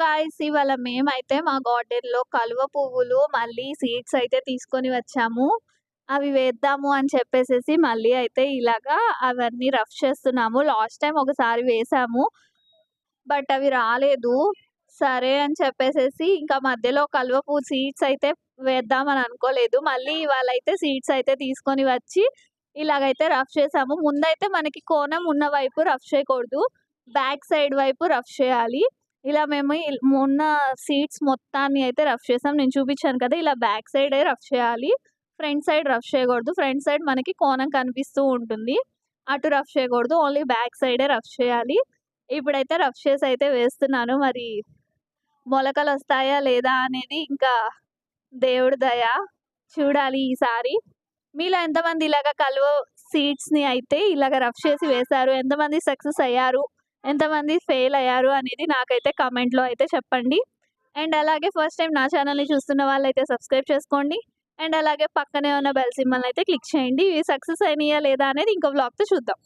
Guys ఇవాళ మేమైతే మా గార్డెన్‌లో కలువ పువ్వులు, మళ్ళీ సీడ్స్ అయితే తీసుకొని వచ్చాము. అవి వేద్దాము అని చెప్పేసేసి మళ్ళీ అయితే ఇలాగా అవన్నీ రఫ్ చేస్తున్నాము. లాస్ట్ టైం ఒకసారి వేసాము. బట్ అవి రాలేదు. సరే అని చెప్పేసేసి ఇంకా మధ్యలో కలువ పువ్వు సీడ్స్ అయితే వేద్దామని అనుకోలేదు. మళ్ళీ ఇవాళైతే సీడ్స్ అయితే తీసుకొని వచ్చి ఇలాగైతే రఫ్ చేసాము. ముందైతే మనకి కోణం ఉన్న వైపు రఫ్ చేయకూడదు. బ్యాక్ సైడ్ వైపు రఫ్ చేయాలి. ఇలా మేము ఉన్న సీట్స్ మొత్తాన్ని అయితే రఫ్ చేసాం. నేను చూపించాను కదా! ఇలా బ్యాక్ సైడే రఫ్ చేయాలి. ఫ్రంట్ సైడ్ రఫ్ చేయకూడదు. ఫ్రంట్ సైడ్ మనకి కోణం కనిపిస్తూ ఉంటుంది. అటు రఫ్ చేయకూడదు. ఓన్లీ బ్యాక్ సైడే రఫ్ చేయాలి. ఇప్పుడైతే రఫ్ చేసి అయితే వేస్తున్నాను. మరి మొలకలు వస్తాయా లేదా అనేది ఇంకా దేవుడి దయ. చూడాలి ఈసారి. మీలో ఎంతమంది ఇలాగ కలువ సీడ్స్‌ని అయితే ఇలాగ రఫ్ చేసి వేశారు? ఎంతమంది సక్సెస్ అయ్యారు? ఎంతమంది ఫెయిల్ అయ్యారు? అనేది నాకైతే కామెంట్‌లో అయితే చెప్పండి. అండ్ అలాగే ఫస్ట్ టైం నా ఛానల్ని చూస్తున్న వాళ్ళైతే సబ్స్క్రైబ్ చేసుకోండి. అండ్ అలాగే పక్కనే ఉన్న బెల్ సింబల్‌ని అయితే క్లిక్ చేయండి. ఇవి సక్సెస్ అయినాయా లేదా అనేది ఇంకో బ్లాగ్తో చూద్దాం.